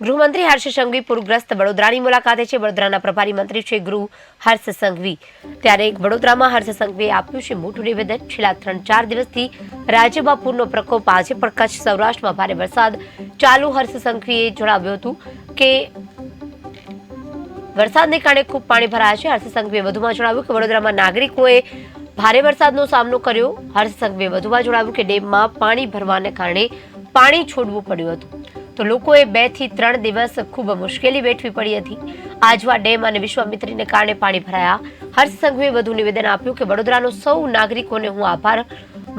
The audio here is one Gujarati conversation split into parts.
ગૃહમંત્રી હર્ષ સંઘવી પૂરગ્રસ્ત વડોદરાની મુલાકાતે છે. વડોદરાના પ્રભારી મંત્રી છે ગૃહ હર્ષ સંઘવી. ત્યારે વડોદરામાં હર્ષ સંઘવીએ આપ્યું છે મોટું નિવેદન. છેલ્લા ત્રણ ચાર દિવસથી રાજ્યમાં પૂરનો પ્રકોપ આજે પણ કચ્છ સૌરાષ્ટ્રમાં ભારે વરસાદ ચાલુ. હર્ષ સંઘવીએ જણાવ્યું હતું કે વરસાદને કારણે ખૂબ પાણી ભરાયા છે. હર્ષ સંઘવીએ વધુમાં જણાવ્યું કે વડોદરામાં નાગરિકોએ ભારે વરસાદનો સામનો કર્યો. હર્ષ સંઘવીએ વધુમાં જણાવ્યું કે ડેમમાં પાણી ભરવાને કારણે પાણી છોડવું પડ્યું હતું. તો લોકોએ બેથી ત્રણ દિવસ ખૂબ મુશ્કેલી વેઠવી પડી હતી. આજવા ડેમ અને વિશ્વામિત્રીને કારણે પાણી ભરાયા. હર્ષ સંઘવીએ વધુ નિવેદન આપ્યું કે વડોદરાનો સૌ નાગરિકોને હું આભાર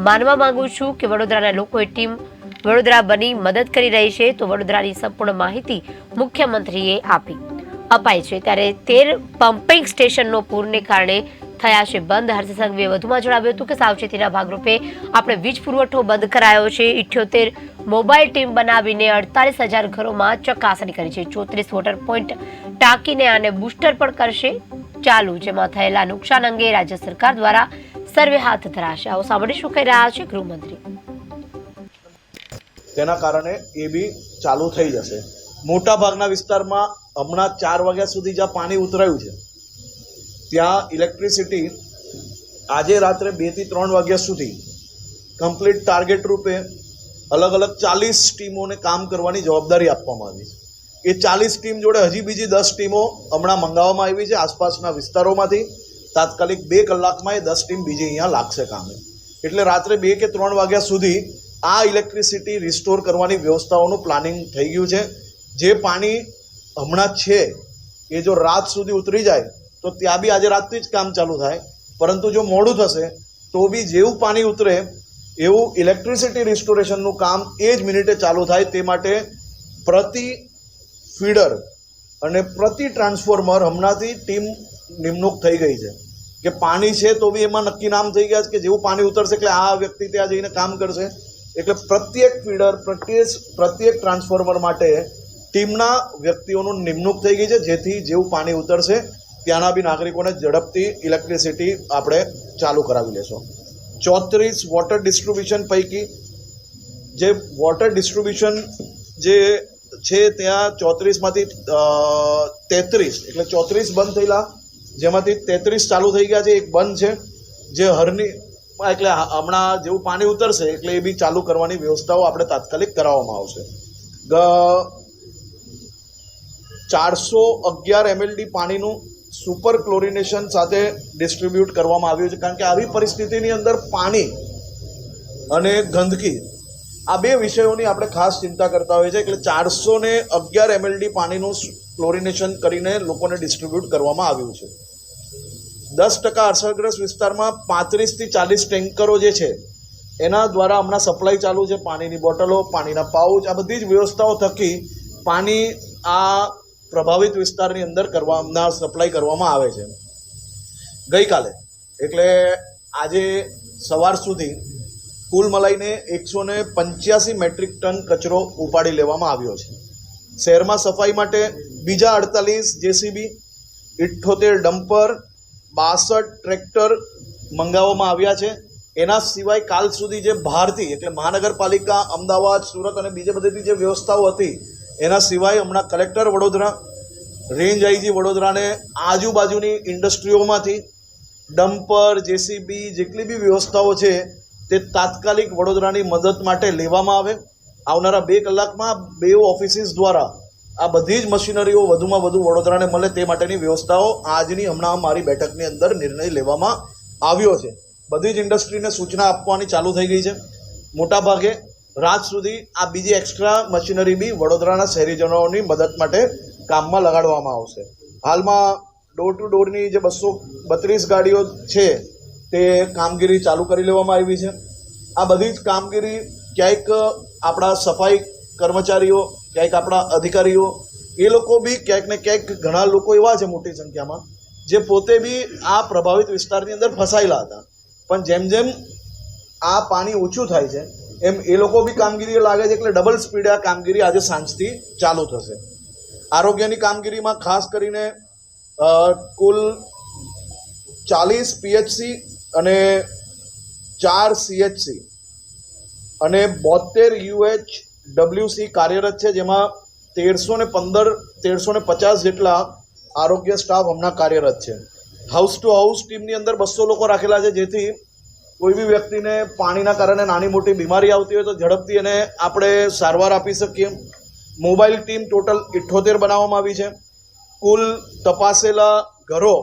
માનવા માંગુ છું કે વડોદરાના લોકોએ ટીમ વડોદરા બની મદદ કરી રહી છે તો વડોદરાની સંપૂર્ણ માહિતી મુખ્યમંત્રીએ આપી. અપાય છે ત્યારે તેર પમ્પિંગ સ્ટેશનનો પૂરને કારણે થયા છે. બંધ. હર્ષ વધુમાં જણાવ્યું હતું કે સાવચેતીના ભાગરૂપે આપણે વીજ પુરવઠો બંધ કરાયો છે. ઇઠ્યોતેર મોબાઈલ ટીમ બનાવીને અડતાલીસ હજાર ઘરોમાં ચકાસણી કરી છે. ચોત્રીસ વોટર પોઈન્ટ ટાંકીને આને બુસ્ટર પણ કરશે ચાલુ, જેમાં થયેલા નુકસાન અંગે રાજ્ય સરકાર દ્વારા સર્વે હાથ ધરાશે. આવો સાંભળી શું કહી રહ્યા છે ગૃહમંત્રી. તેના કારણે એ બી ચાલુ થઈ જશે. મોટા ભાગના વિસ્તારમાં હમણાં ચાર વાગ્યા સુધી જ્યાં પાણી ઉતરાયું છે ત્યાં ઇલેક્ટ્રિસિટી આજે રાત્રે બેથી ત્રણ વાગ્યા સુધી કમ્પ્લીટ ટાર્ગેટ રૂપે અલગ અલગ ચાલીસ ટીમોને કામ કરવાની જવાબદારી આપવામાં આવી છે. એ ચાલીસ ટીમ જોડે હજી બીજી દસ ટીમો હમણાં મંગાવવામાં આવી છે આસપાસના વિસ્તારોમાંથી. તાત્કાલિક બે કલાકમાં એ દસ ટીમ બીજી અહીંયા લાગશે કામે. એટલે રાત્રે બે કે ત્રણ વાગ્યા સુધી આ ઇલેક્ટ્રિસિટી રિસ્ટોર કરવાની વ્યવસ્થાઓનું પ્લાનિંગ થઈ ગયું છે. જે પાણી હમણાં છે, એ જો રાત સુધી ઉતરી જાય તો ત્યાં બી આજે રાતથી જ કામ ચાલુ થાય. પરંતુ જો મોડું થશે, તો બી જેવું પાણી ઉતરે, એવું ઇલેક્ટ્રિસિટી રિસ્ટોરેશનનું કામ એ જ મિનિટે ચાલુ થાય તે માટે પ્રતિ ફીડર અને પ્રતિ ટ્રાન્સફોર્મર હમણાંથી ટીમ નિમણૂક થઈ ગઈ છે. કે પાણી છે તો બી એમાં નક્કી નામ થઈ ગયા છે કે જેવું પાણી ઉતરશે એટલે આ વ્યક્તિ ત્યાં જઈને કામ કરશે. એટલે પ્રત્યેક ફીડર, પ્રત્યેક પ્રત્યેક ટ્રાન્સફોર્મર માટે ટીમના વ્યક્તિઓનું નિમણૂક થઈ ગઈ છે, જેથી જેવું પાણી ઉતરશે ત્યાંના બી નાગરિકોને ઝડપથી ઇલેક્ટ્રિસિટી આપણે ચાલુ કરાવી લેશો. ચોત્રીસ વોટર ડિસ્ટ્રીબ્યુશન પૈકી જે વોટર ડિસ્ટ્રીબ્યુશન જે છે ત્યાં ચોત્રીસમાંથી તેત્રીસ, એટલે ચોત્રીસ બંધ થયેલા, જેમાંથી તેત્રીસ ચાલુ થઈ ગયા છે, એક બંધ છે, જે હરની, એટલે હમણાં જેવું પાણી ઉતરશે, એટલે એ બી ચાલુ કરવાની વ્યવસ્થાઓ આપણે તાત્કાલિક કરાવવામાં આવશે. ચારસો અગિયાર એમએલડી પાણીનું સુપર ક્લોરિનેશન સાથે ડિસ્ટ્રીબ્યુટ કરવામાં આવ્યું છે. કારણ કે આવી પરિસ્થિતિની અંદર પાણી અને ગંદકી આ બે વિષયોની આપણે ખાસ ચિંતા કરતા હોઈએ છીએ. એટલે ચારસો ને અગિયાર એમએલડી પાણીનું ક્લોરિનેશન કરીને લોકોને ડિસ્ટ્રીબ્યુટ કરવામાં આવ્યું છે. દસ ટકા અસરગ્રસ્ત વિસ્તારમાં પાંત્રીસથી ચાલીસ ટેન્કરો જે છે, એના દ્વારા હમણાં સપ્લાય ચાલુ છે. પાણીની બોટલો, પાણીના પાઉચ, આ બધી જ વ્યવસ્થાઓ થકી પાણી આ પ્રભાવિત વિસ્તારની અંદર કરવામાં સપ્લાય કરવામાં આવે છે. ગઈકાલે, એટલે આજે સવાર સુધી કુલ મલાઈને એકસો ને પંચ્યાસી મેટ્રિક ટન કચરો ઉપાડી લેવામાં આવ્યો છે. શહેરમાં સફાઈ માટે બીજા અડતાલીસ જેસીબી, ઇઠ્ઠોતેર ડમ્પર, બાસઠ ટ્રેક્ટર મંગાવવામાં આવ્યા છે. એના સિવાય કાલ સુધી જે ભારતી, એટલે મહાનગરપાલિકા, અમદાવાદ, સુરત અને બીજે બધીથી જે વ્યવસ્થાઓ હતી એના સિવાય હમણાં કલેક્ટર વડોદરા, રેન્જ આઈજી વડોદરાને આજુબાજુની ઇન્ડસ્ટ્રીઓમાંથી ડમ્પર, જેસીબી જેટલી બી વ્યવસ્થાઓ છે તે તાત્કાલિક વડોદરાની મદદ માટે લેવામાં આવે. આવનારા બે કલાકમાં બે ઓફિસીસ દ્વારા આ બધી જ મશીનરીઓ વધુમાં વધુ વડોદરાને મળે તે માટેની વ્યવસ્થાઓ આજની હમણાં મારી બેઠકની અંદર નિર્ણય લેવામાં આવ્યો છે. બધી જ ઇન્ડસ્ટ્રીને સૂચના આપવાની ચાલુ થઈ ગઈ છે. મોટાભાગે રાત સુધી આ બીજી એક્સ્ટ્રા મશીનરી બી વડોદરાના શહેરીજનોની મદદ માટે કામમાં લગાડવામાં આવશે. હાલમાં ડોર ટુ ડોરની જે બસો બત્રીસ ગાડીઓ છે, તે કામગીરી ચાલુ કરી લેવામાં આવી છે. આ બધી જ કામગીરી ક્યાંક આપણા સફાઈ કર્મચારીઓ, ક્યાંક આપણા અધિકારીઓ, એ લોકો બી ક્યાંક ને ક્યાંક ઘણા લોકો એવા છે મોટી સંખ્યામાં, જે પોતે બી આ પ્રભાવિત વિસ્તારની અંદર ફસાયેલા હતા. પણ જેમ જેમ આ પાણી ઓછું થાય છે, એમ એ લોકો બી કામગીરી લાગે છે એટલે ડબલ સ્પીડે આ કામગીરી આજે સાંજથી ચાલુ થશે. આરોગ્યની કામગીરીમાં ખાસ કરીને કુલ ચાલીસ પીએચસી અને ચાર સીએચસી અને બોતેર યુએચ ડબલ્યુસી કાર્યરત છે, જેમાં તેરસો ને પંદર તેરસો ને પચાસ જેટલા આરોગ્ય સ્ટાફ હમણાં કાર્યરત છે. હાઉસ ટુ હાઉસ ટીમની અંદર બસો લોકો રાખેલા છે, જેથી કોઈ બી વ્યક્તિને પાણીના કારણે નાની મોટી બીમારી આવતી હોય તો ઝડપથી એને આપણે સારવાર આપી શકીએ. મોબાઈલ ટીમ ટોટલ ઇઠ્ઠોતેર બનાવવામાં આવી છે. કુલ તપાસેલા ઘરો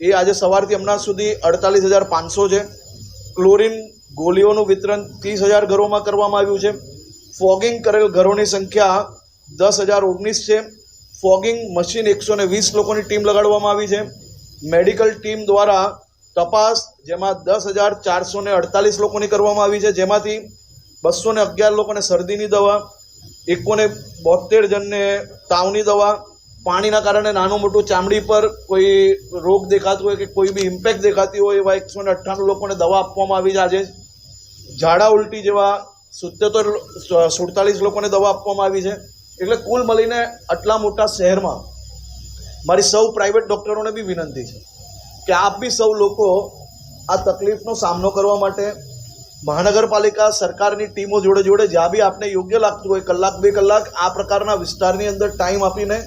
એ આજે સવારથી હમણાં સુધી અડતાલીસ હજાર પાંચસો છે. ક્લોરિન ગોળીઓનું વિતરણ ત્રીસ હજાર ઘરોમાં કરવામાં આવ્યું છે. ફોગિંગ કરેલ ઘરોની સંખ્યા દસ હજાર ઓગણીસ છે. ફોગિંગ મશીન એકસો ને વીસ લોકોની ટીમ લગાડવામાં આવી છે. મેડિકલ ટીમ દ્વારા તપાસ જેમાં દસ હજાર ચારસો ને અડતાલીસ લોકોની કરવામાં આવી છે. જેમાંથી બસો ને અગિયાર લોકોને શરદીની દવા, એકોને બોતેર જણને તાવની દવા, પાણીના કારણે નાનું મોટું ચામડી પર કોઈ રોગ દેખાતો હોય કે કોઈ બી ઇમ્પેક્ટ દેખાતી હોય એવા એકસો ને અઠ્ઠાણું લોકોને દવા આપવામાં આવી છે. આજે ઝાડા ઉલટી જેવા સિત્તેર સુડતાલીસ લોકોને દવા આપવામાં આવી છે. એટલે કુલ મળીને આટલા મોટા શહેરમાં મારી સૌ પ્રાઇવેટ ડૉક્ટરોને બી વિનંતી છે. કે આપ બી સૌ લોકો આ તકલીફનો સામનો કરવા માટે મહાનગરપાલિકા સરકારની ટીમો જોડે જોડે જ્યાં બી આપને યોગ્ય લાગતું હોય, કલાક બે કલાક આ પ્રકારના વિસ્તારની અંદર ટાઈમ આપીને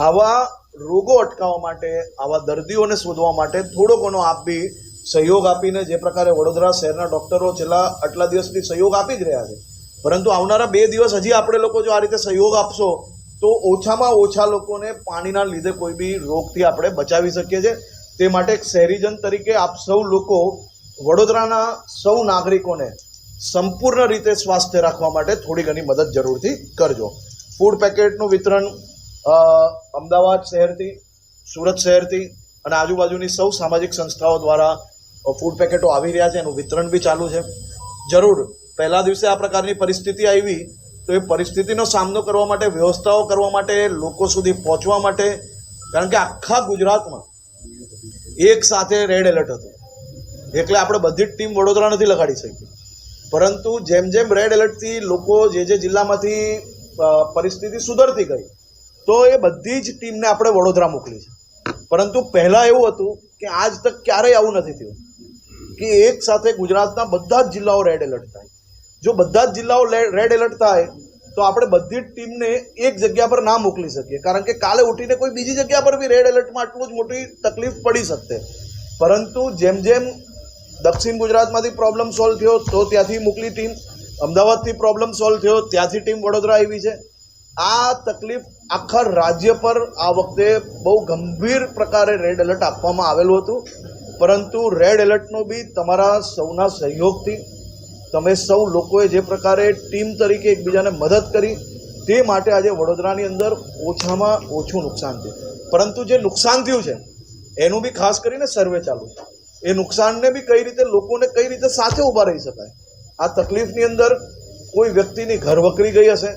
આવા રોગો અટકાવવા માટે, આવા દર્દીઓને શોધવા માટે થોડો ઘણો આપ બી સહયોગ આપીને જે પ્રકારે વડોદરા શહેરના ડૉક્ટરો છેલ્લા આટલા દિવસથી સહયોગ આપી જ રહ્યા છે. પરંતુ આવનારા બે દિવસ હજી આપણે લોકો જો આ રીતે સહયોગ આપશો, તો ઓછામાં ઓછા લોકોને પાણીના લીધે કોઈ બી રોગથી આપણે બચાવી શકીએ છીએ. તે માટે શહેરીજન તરીકે આપ સૌ લોકો વડોદરાના સૌ નાગરિકોને સંપૂર્ણ રીતે સ્વાસ્થ્ય રાખવા માટે થોડી ઘણી મદદ જરૂરથી કરજો. ફૂડ પેકેટનું વિતરણ અમદાવાદ શહેરથી, સુરત શહેરથી અને આજુબાજુની સૌ સામાજિક સંસ્થાઓ દ્વારા ફૂડ પેકેટો આવી રહ્યા છે. એનું વિતરણ બી ચાલુ છે. જરૂર, પહેલા દિવસે આ પ્રકારની પરિસ્થિતિ આવી તો એ પરિસ્થિતિનો સામનો કરવા માટે, વ્યવસ્થાઓ કરવા માટે, લોકો સુધી પહોંચવા માટે, કારણ કે આખા ગુજરાતમાં એક સાથે રેડ એલર્ટ હતું. એટલે આપણે બધી જ ટીમ વડોદરા નથી લગાડી શકી. પરંતુ જેમ જેમ રેડ એલર્ટથી લોકો જે જે જિલ્લામાંથી પરિસ્થિતિ સુધરતી ગઈ, તો એ બધી જ ટીમને આપણે વડોદરા મોકલી છે. પરંતુ પહેલાં એવું હતું કે આજ તક ક્યારેય આવું નથી થયું. કે એક સાથે ગુજરાતના બધા જ જિલ્લાઓ રેડ એલર્ટ થાય. જો બધા જ જિલ્લાઓ રેડ એલર્ટ થાય તો આપણે બધી જ ટીમને એક જગ્યા પર ના મોકલી શકીએ. કારણ કે કાલે ઉઠીને કોઈ બીજી જગ્યા પર બી રેડ એલર્ટમાં આટલું જ મોટી તકલીફ પડી શકતે. પરંતુ જેમ જેમ દક્ષિણ ગુજરાતમાંથી પ્રોબ્લેમ સોલ્વ થયો, તો ત્યાંથી મોકલી ટીમ. અમદાવાદથી પ્રોબ્લેમ સોલ્વ થયો, ત્યાંથી ટીમ વડોદરા આવી છે. આ તકલીફ આખા રાજ્ય પર આ વખતે બહુ ગંભીર પ્રકારે રેડ એલર્ટ આપવામાં આવેલું હતું. પરંતુ રેડ એલર્ટનો બી તમારા સૌના સહયોગથી તમે સૌ લોકોએ જે પ્રકારે ટીમ તરીકે એકબીજાને મદદ કરી, તે માટે આજે વડોદરાની અંદર ઓછામાં ઓછું નુકસાન થયું. પરંતુ જે નુકસાન થયું છે, એનું બી ખાસ કરીને સર્વે ચાલુ છે. એ નુકસાનને બી કઈ રીતે લોકોને કઈ રીતે સાથે ઊભા રહી શકાય? આ તકલીફની અંદર કોઈ વ્યક્તિની ઘર વકરી ગઈ હશે